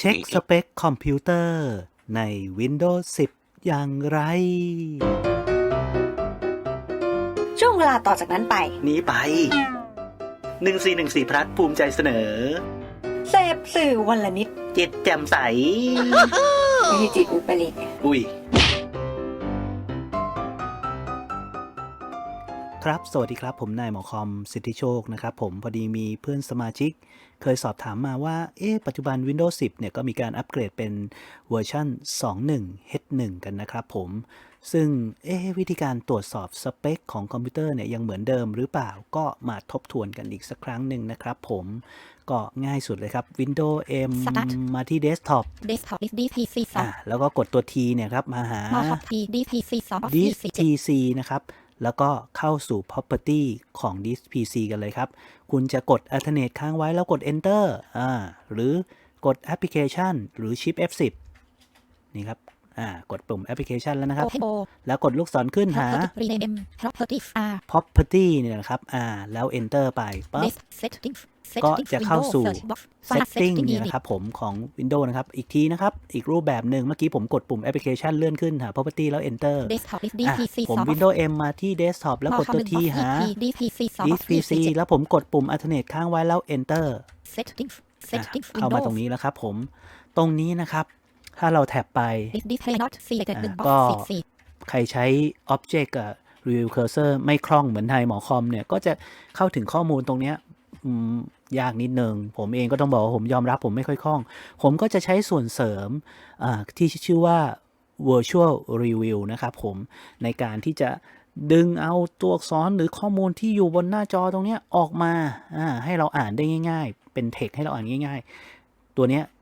เช็คสเปคคอมพิวเตอร์ ใน Windows 10 อย่างไร ช่วงเวลาต่อจากนั้นไป นี้ไป 1414พลัดภูมิใจเสนอ เสพสื่อวันละนิด จิตแจ่มใสไม่ใช่จิตอุปริตอุ้ย ครับ สวัสดีครับ ผมนายหมอคอมสิทธิโชคนะครับ ผมพอดีมีเพื่อนสมาชิก เคยสอบถามมาว่า เอ๊ะ ปัจจุบัน Windows 10 เนี่ยก็มีการอัปเกรดเป็นเวอร์ชัน2.1 H1 กันนะครับผม ซึ่ง เอ๊ะ วิธีการตรวจสอบสเปคของคอมพิวเตอร์เนี่ยยังเหมือนเดิมหรือเปล่า ก็มาทบทวนกันอีกสักครั้งหนึ่งนะครับผม ก็ง่ายสุดเลยครับ Windows M Start มาที่ Desktop Desktop is DPC อะแล้วก็กดตัว T เนี่ยครับ มาหา2 Mockup P DPC 2 disk Office 7 PC นะครับ แล้วก็เข้าสู่ property ของ disk PC กันเลยครับ คุณจะกด alternate ค้างไว้แล้วกด enter อ่าหรือกด application หรือ shift F10 นี่ครับ อ่ากดปุ่ม application แล้วนะครับ Open O แล้วกดลูกศรขึ้นหา Property Rename Properties R property เนี่ยนะครับอ่าแล้ว enter ไปปั๊บ Desk Settings ก็ Settings จะเข้า Windows สู่ Search Box File setting Setting เนี่ย Unit นะครับผมของ Windows นะครับ อีกทีนะครับ อีกรูปแบบหนึ่งเมื่อกี้ผมกดปุ่ม application เลื่อนขึ้นหา property แล้ว enter Desktop is อะ DPC ผม2 Windows M มาที่ desktop แล้วกดตัว T หา DPC 2 disk PC แล้วผมกดปุ่ม alternate ค้างไว้แล้ว enter Settings อะ Settings เข้ามาตรง Windows นี้แล้วครับผม ตรงนี้นะครับ ถ้าเราแท็บไป This display not selected อะ1ก็ box 14ใครใช้ object กับ review cursor ไม่คล่องเหมือนไทยหมอคอมเนี่ย ก็จะเข้าถึงข้อมูลตรงเนี้ยอืมยากนิดนึง ผมเองก็ต้องบอกว่าผมยอมรับผมไม่ค่อยคล่อง ผมก็จะใช้ส่วนเสริมอ่าที่ชื่อว่า virtual review นะครับผมในการที่จะดึงเอาตัวอักษรหรือข้อมูลที่อยู่บนหน้าจอตรงเนี้ยออกมาอ่าให้เราอ่านได้ง่าย ๆ เป็นเทคให้เราอ่านง่าย ๆ ตัวเนี้ยอ่า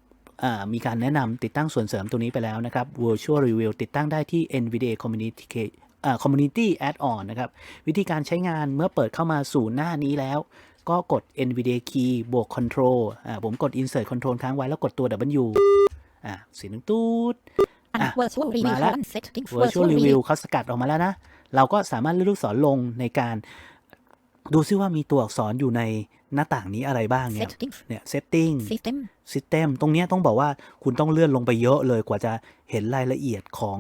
มีการแนะนำติดตั้งส่วนเสริมตัวนี้ไปแล้วนะครับ virtual review ติดตั้งได้ที่ NVDA community อ่า community add-on นะครับ วิธีการใช้งานเมื่อเปิดเข้ามาสู่หน้านี้แล้ว ก็กด NVDA key บวก control อ่าผมกด insert control ค้างไว้แล้วกดตัว W อ่าสีนึงตูดอันอะ Virtual Review มาแล้ว colon Settings virtual review เขาสกัดออกมาแล้วนะ เราก็สามารถเลื่อนลูกศรลงในการดูซิว่ามีตัวอักษรอยู่ใน หน้าต่างนี้อะไรบ้างเนี่ย Settings เนี่ย setting System system ตรงเนี้ยต้องบอกว่าคุณต้องเลื่อนลงไปเยอะเลยกว่าจะเห็นรายละเอียดของ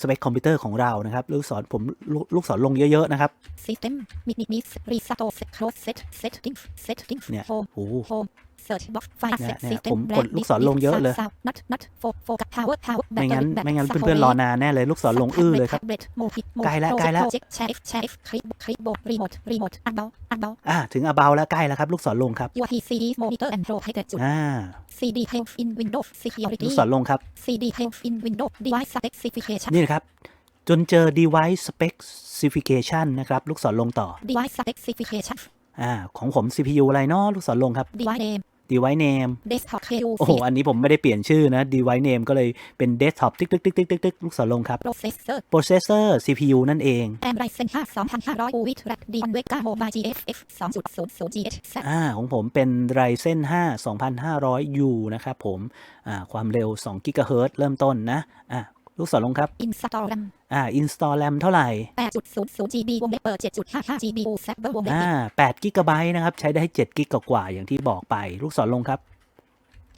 สเปคคอมพิวเตอร์ของเรานะครับ ลูกศรผมลูลูกศรลงเยอะๆนะครับ System Minute Needs Reset Set Close Set Settings Settings เนี่ย Home โอ้โห Home Search Box File เนี่ย Set เนี่ย System ผมกด Brand ลูกศรลงเยอะเลย Sound Not Not Fo- Focus Power Power ไม่งั้น Battery ไม่งั้น Battery เพื่อนๆรอนานแน่เลยลูกศรลงอื้อเลยครับ Tablet Move Move ใกล้แล้ว Project ใกล้แล้ว Project Share F Share F Clip Clipboard Remote Remote Unbound Unbound อ่าถึง about แล้วใกล้แล้วครับ ลูกศรลงครับ Your PC is Monitor and Protected จุด อ่า CD Health in Windows ลู Security กศรลงครับ CD Health in Windows Device Specification นี่นะครับ จนเจอ device specification นะครับ ลูกศรลงต่อ Device Specification อ่าของผม CPU อะไรเนาะลูกศรลงครับ Device Name device name Desktop KU โอ้โห อันนี้ผมไม่ได้เปลี่ยนชื่อนะ device name ก็เลยเป็น desktop ติ๊กติ๊กติ๊กติ๊กติ๊กติ๊กลูกศรลงครับ Processor processor CPU นั่นเองแอมไรเซน5 2500 with Rack d 1 Vega Mobile GFF 2.00 GH อ่า ของผมเป็น Ryzen 5 2500U นะครับผม อ่า ความเร็ว2 GHz เริ่มต้นนะ อ่าลูกศรลงครับ Install RAM อ่า install RAM เท่าไหร่ 8.00 GB วงเล็บเปิด 7.55 GB U Server วงเล็บอ่าปิด8 GB นะครับ ใช้ได้7 g b กว่าๆอย่างที่บอกไป ลูกศรลงครับ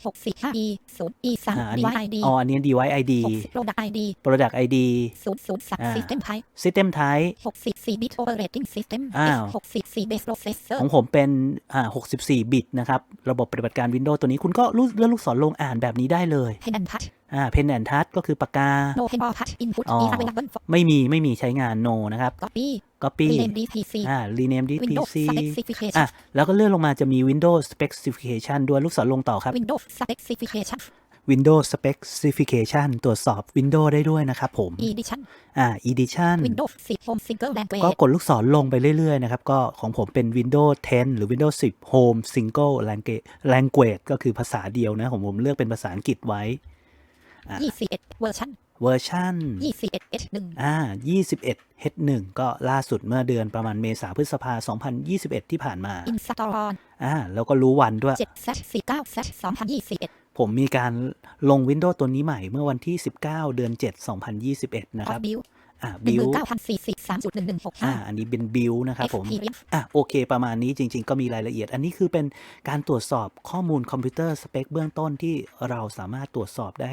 645 E 0 E อ่า3อันนี้ Device ID อ๋อ อันนี้ device ID 60 Product ID product ID 003อ่า System Type system type 64 bit operating system อ้าว64 base processor ของผมเป็นอ่า64บิตนะครับ ระบบปฏิบัติการ Windows ตัวนี้คุณก็ลูกเลื่อนลูกศรลงอ่านแบบนี้ได้เลย Pen and Touch อ่า Pen and Touch ก็คือปากกา No Pen or Touch input อ๋อ is available for ไม่มีไม่มีใช้งาน no นะครับ copy copy rename DPC อ่า rename Windows DPC specification อะแล้วก็เลื่อนลงมาจะมี Windows specification ด้วยลูกศรลงต่อครับ Windows specification Windows specification ตรวจสอบ Windows ได้ด้วยนะครับผม edition อ่า edition Windows 10 Home Single Language ก็กดลูกศรลงไปเรื่อยๆนะครับ ก็ของผมเป็น Windows 10 หรือ Windows 10 Home Single Language Language ก็คือภาษาเดียวนะ ผมผมเลือกเป็นภาษาอังกฤษไว้ 21 version เวอร์ชัน21 H1 อ่า21 H1 ก็ล่าสุดเมื่อเดือนประมาณเมษาพฤษภา 2021 ที่ผ่านมา install on อ่าแล้วก็รู้วันด้วย7 49 2021 ผมมีการลง Windows ตัวนี้ใหม่เมื่อวันที่ 19 เดือน 7 2021 นะครับ Hot Build อ่าหนึ่งห build มื่นเก้าพันสี่สิบสามจุดหนึ่งหนึ่งหกอ่าห้าอันนี้เป็น build นะครับผม Experience อะโอเค ประมาณนี้จริง ๆ ก็มีรายละเอียด อันนี้คือเป็นการตรวจสอบข้อมูลคอมพิวเตอร์สเปคเบื้องต้นที่เราสามารถตรวจสอบได้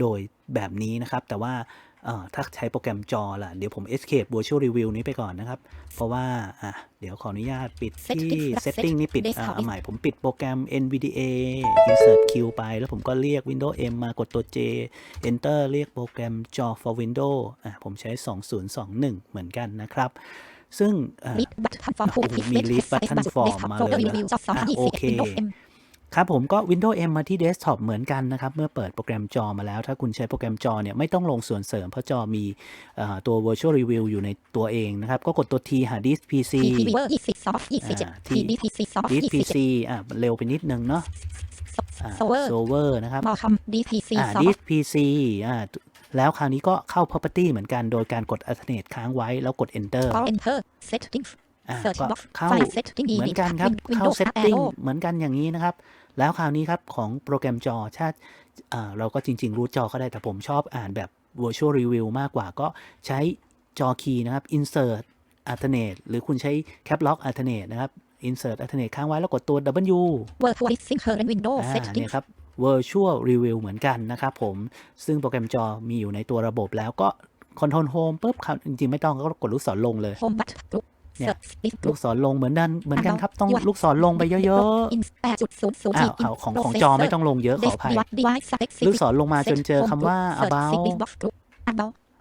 โดยแบบนี้นะครับ แต่ว่าเอ่อ ถ้าใช้โปรแกรมจอล่ะ เดี๋ยวผม escape virtual review นี้ไปก่อนนะครับ เพราะว่าอะเดี๋ยวขออนุญาตปิดที่ Setting setting นี่ปิด Desktop อะเอาใหม่ผมปิดโปรแกรม NVDA insert Q ไป แล้วผมก็เรียก Windows M มากดตัว J enter เรียกโปรแกรมจอ for Windows อะผมใช้ 2021 เหมือนกันนะครับซึ่งอะลิดบัตทันฟอร์มฟูลโอ้โหมี lead button form มาเลยนะรีวิวจอสองพันยี่อะสิบโอเควินโดว์เอ็ม ครับผมก็ Windows M มาที่ Desktop เหมือนกันนะครับ เมื่อเปิดโปรแกรมจอมาแล้ว ถ้าคุณใช้โปรแกรมจอเนี่ยไม่ต้องลงส่วนเสริม เพราะจอมีเอ่อตัว Virtual Review อยู่ในตัวเองนะครับ ก็กดตัว T หา Disk PC ทีพีเวอร์ยี่สิบซอฟยี่สิบเจ็ดอ่าทีดีพีซีซอฟ Disk ยี่สิบ PC อะเร็วไปนิดนึงเนาะอ่าโซเวอร์ Server นะครับมอคอมดีพีซีอ่าซอฟ Disk PC อ่าแล้วคราวนี้ก็เข้า Property เหมือนกันโดยการกด Alternate ค้างไว้แล้วกด Enter ออเอนเตอร์เซตติ้งอ่า Search ก็ box เข้า File setting เหมือนกันครับ Windows เข้า setting Arrow เหมือนกันอย่างนี้นะครับ แล้วคราวนี้ครับของโปรแกรมจอถ้าอ่าเราก็จริง ๆ รู้จอก็ได้แต่ผมชอบอ่านแบบ virtual review มากกว่าก็ใช้จอคีย์นะครับ insert alternate หรือคุณใช้ cap lock alternate นะครับ insert alternate ค้างไว้แล้วกดตัว W เวอร์ทัวริซิงเคอร์เรนวินโดว์อ่าเซตติ้งเนี่ยครับ virtual review เหมือนกันนะครับผม ซึ่งโปรแกรมจอมีอยู่ในตัวระบบแล้วก็ control home ปุ๊บครับจริงๆ ไม่ต้องก็กดลูกศรลงเลยโฮมบัตกรุ๊ป เนี่ยเซิร์ชลิสต์ลูกศรลงเหมือนกันเหมือนกันครับต้องลูกศรลงไปเยอะอินแปดจุดศูนย์ศูนย์ๆอ้าวเอาของของจอไม่ต้องลงเยอะขออภัยลูกศรลงมาจนเจอคำว่า about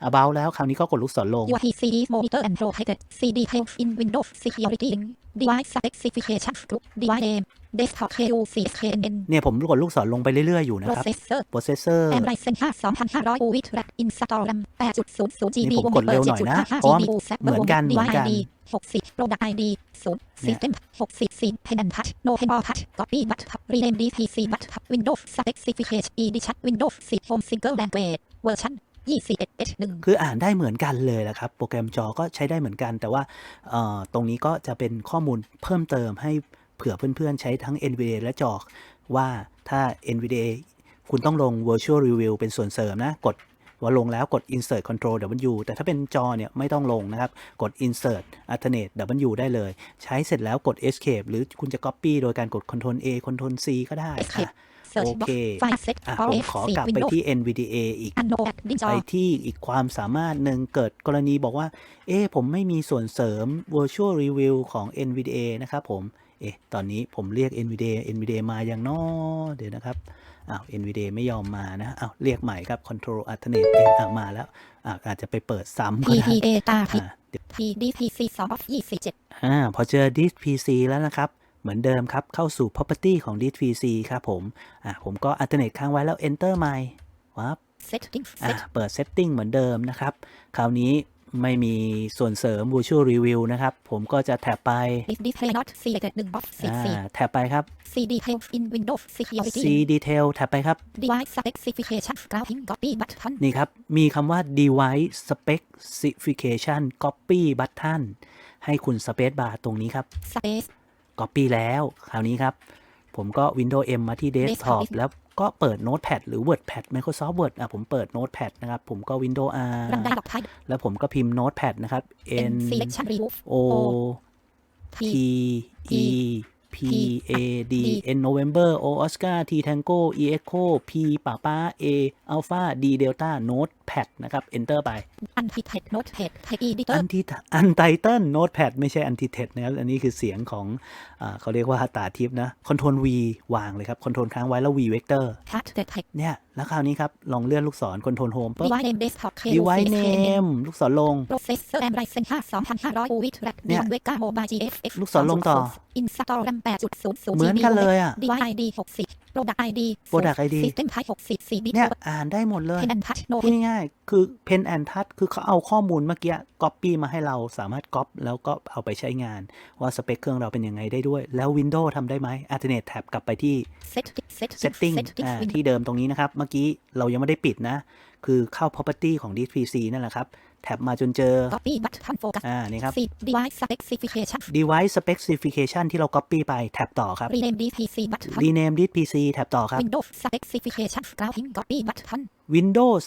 about about แล้วคราวนี้ก็กดลูกศรลง Your PC is monitor and protected. CD help in Windows security. Device specification group. Device name. Desktop QCSKNN. เนี่ยผมกดลูกศรลงไปเรื่อยๆ อยู่นะครับ Processor. processor M Ryzen 5 2500 with RAM install RAM 8.00 GB นี่ผมกดเร็วหน่อยนะเพราะว่าเหมือนกันเหมือนกัน60 Product ID 0 System 64 Pen and Touch No Pen or Touch Copy but Rename DPC but Windows Specification Edition Windows 10 Home Single Language Version 21 H1 คืออ่านได้เหมือนกันเลยแหละครับ โปรแกรมจอก็ใช้ได้เหมือนกัน แต่ว่าเอ่อตรงนี้ก็จะเป็นข้อมูลเพิ่มเติมให้เผื่อเพื่อนๆ ใช้ทั้ง NVDA และจอว่าถ้า NVDA คุณต้องลง Virtual Review เป็นส่วนเสริมนะ กดว่าลงแล้วกด Insert Control W แต่ถ้าเป็นจอเนี่ยไม่ต้องลงนะครับ กด Insert Alternate W ได้เลย ใช้เสร็จแล้วกด Escape หรือคุณจะ Copy โดยการกด Ctrl A Ctrl C ก็ได้ Escape อะ Search โอ Box เค File Set อะ for ผมขอกลับ F4 ไป Windows ที่ NVDA อีกอันโนแอดดินจอไปที่อีกความสามารถหนึ่งเกิดกรณีบอกว่า เอ๊ะผมไม่มีส่วนเสริม virtual review ของ NVDA นะครับผม เอ๊ะตอนนี้ผมเรียก NVDA NVDA มาอย่างนอเดี๋ยวนะครับอ้าว NVDA ไม่ยอมมานะอ้าวเรียกใหม่ครับ Control Alternate เอ๊ะอะมาแล้วอะอาจจะไปเปิดซ้ำก็ได้ PPA ตาผิดอะเดี๋ยว PDPC 2 27อ่าพอเจอ Disk PC แล้วนะครับ เหมือนเดิมครับ เข้าสู่ Property ของ Disk PC ครับผม อะผมก็ Alternate ค้างไว้แล้ว Enter ใหม่วับ Setting อะ Set เปิด Setting เหมือนเดิมนะครับ คราวนี้ไม่มีส่วนเสริม Virtual Review นะครับ ผมก็จะแท็บไป If display not selected 1 box อ่า14แท็บไปครับ CD help in Windows security C Detail แท็บไปครับ device specification grouping copy button นี่ครับ มีคำว่า Device Specification Copy Button ให้คุณ Space Bar ตรงนี้ครับ space Copy แล้ว คราวนี้ครับ ผมก็ Windows M มาที่ Desktop Desktop แล้วก็เปิด Notepad หรือ WordPad Microsoft Word อะผมเปิด Notepad นะครับ ผมก็ Windows R รันได้ดอกไทยแล้วผมก็พิมพ์ Notepad นะครับ N N selection remove O T T E P A D N November O Oscar T Tango E Echo P ป้าป้า A Alpha D Delta Notepad นะครับ Enter ไป untitled notepad type editor อันที่อันไตเติลโน้ตแพดไม่ใช่อันทีเทนะครับ อันนี้คือเสียงของอาเขาเรียกว่าตาทิพย์นะคอนโทรล V วางเลยครับคอนโทรลค้างไว้แล้ว V vector cut the type เนี่ย แล้วคราวนี้ครับ ลองเลื่อนลูกศรคอนโทรลโฮมปุ๊บ device name desktop device KOCSKNN name ลูกศรลง processor RAM Ryzen 5 2500 with RAM เนี่ย Vega Mobile GFX ลูกศรลงต่อ install RAM 8.00เหมือนกันเลยอะ device ID 60 product ID Product ID system type 60 4 bit เนี่ยอ่านได้หมดเลย pen and touch no พูดง่ายๆคือ Pen and Touch คือเขาเอาข้อมูลเมื่อกี้ Copy มาให้เราสามารถ Copy แล้วก็เอาไปใช้งาน ว่าสเปคเครื่องเราเป็นยังไงได้ด้วย แล้ว Windows ทำได้ไหม Alternate Tab กลับไปที่ set set Setting อ่าที่เดิมตรงนี้นะครับ เมื่อกี้เรายังไม่ได้ปิดนะ คือเข้า property ของ DPC นั่นแหละครับ แท็บมาจนเจอ copy button focus อ่า นี่ครับ10 device specification device specification ที่เรา copy ไป แท็บต่อครับ rename DPC button rename DPC แท็บต่อครับ Windows specification grouping copy button Windows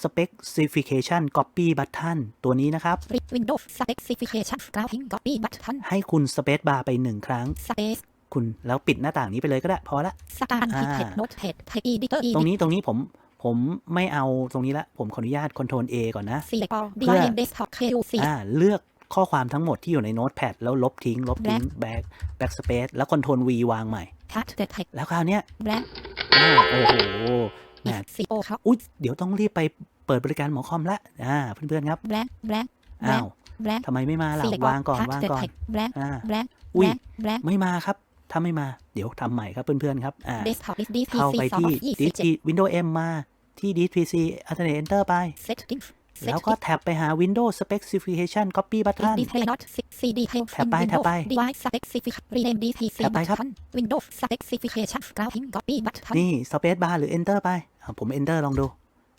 specification copy button ตัวนี้นะครับ Re- Windows specification grouping copy button ให้คุณ space bar ไปหนึ่งครั้ง space คุณแล้วปิดหน้าต่างนี้ไปเลยก็ได้ พอละ scan อ่า page notepad page editor ตรง edit นี้ตรงนี้ผม ผมไม่เอาตรงนี้ละ ผมขออนุญาต Ctrl A ก่อนนะ select all เพื่อ device name desktop QC อ่าเลือกข้อความทั้งหมดที่อยู่ในโน้ตแพดแล้วลบทิ้ง ลบทิ้ง back backspace แล้ว Ctrl V วางใหม่ cat detect แล้วคราวเนี้ย blank อ่าโอ้โหแหม CO ครับอุ๊ย เดี๋ยวต้องรีบไปเปิดบริการหมอคอมละ อ่า เพื่อนๆครับ blank blank อ้าว blank ทำไมไม่มาล่ะ select วาง all ก่อน cat วางก่อน detect blank อ่า blank อุ้ย blank blank ไม่มาครับถ้าไม่มา เดี๋ยวทำใหม่ครับเพื่อนๆครับอ่า desktop is DPC เข้าไปที่2 DP Windows M มา ที่ DPC Alternate Enter ไป settings แล้วก็แท็บไปหา Windows Specification Copy Button display not CD help แท็บไปแท็บไป device specification rename DPC แท็บไปครับ button Windows specification grouping copy button นี่ Space Bar หรือ Enter ไปอ่าผม Enter ลองดู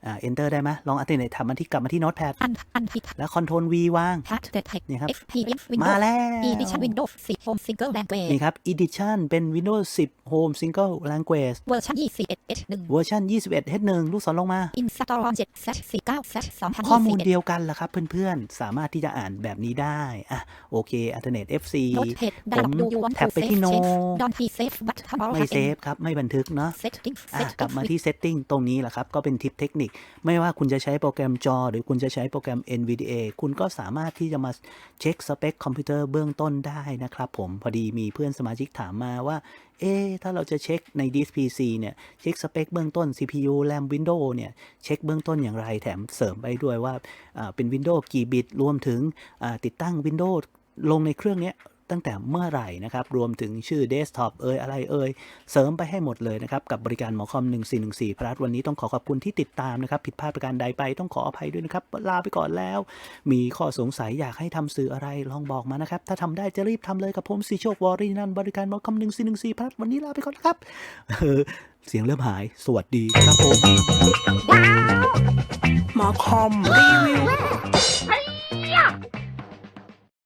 อ่า Enter ได้ไหมลอง Alternate แท็บมาที่กลับมาที่ Notepad อันอันผิดแล้ว Ctrl V วาง cat detect นี่ครับ experience มา Windows แล้ว edition Windows 10 home single language นี่ครับ Edition เป็น Windows 10 Home Single Language version 21 H1 เวอร์ชัน21 H1 ลูกศรลงมา install on 7 set 49 set 2021ข้อมูลเดียวกันละครับเพื่อนๆ สามารถที่จะอ่านแบบนี้ได้ อะ โอเค Alternate FC Notepad ผม dialog do you want แท็บ to ไป save ที่ No change don't please save button or ไม่ hack เซ in ฟครับ ไม่บันทึกเนาะ settings อะ set กลับมาที่ Setting ตรงนี้แหละครับ ก็เป็นทิปเทคนิคไม่ว่าคุณจะใช้โปรแกรมจอ หรือคุณจะใช้โปรแกรม NVDA คุณก็สามารถที่จะมาเช็คสเปคคอมพิวเตอร์เบื้องต้นได้นะครับผมพอดีมีเพื่อนสมาชิกถามมาว่า เอ๊ถ้าเราจะเช็คใน Disk PC เนี่ยเช็คสเปคเบื้องต้น CPU RAM Windows เนี่ยเช็คเบื้องต้นอย่างไรแถมเสริมไปด้วยว่าเป็น Windows กี่บิตรวมถึงติดตั้ง Windows ลงในเครื่องเนี้ย ตั้งแต่เมื่อไหร่นะครับ รวมถึงชื่อ Desktop เอ่ยอะไรเอ่ยเสริมไปให้หมดเลยนะครับ กับบริการหมอคอม 1414 พลัสวันนี้ต้องขอขอบคุณที่ติดตามนะครับ ผิดพลาดประการใดไปต้องขออภัยด้วยนะครับ ลาไปก่อนแล้ว มีข้อสงสัยอยากให้ทำสื่ออะไรลองบอกมานะครับ ถ้าทำได้จะรีบทำเลยกับผมสีโชควอรีนันบริการหมอคอม 1414 พลัสวันนี้ลาไปก่อนนะครับเออเสียงเริ่มหาย สวัสดีครับผมหมอคอมรีวิว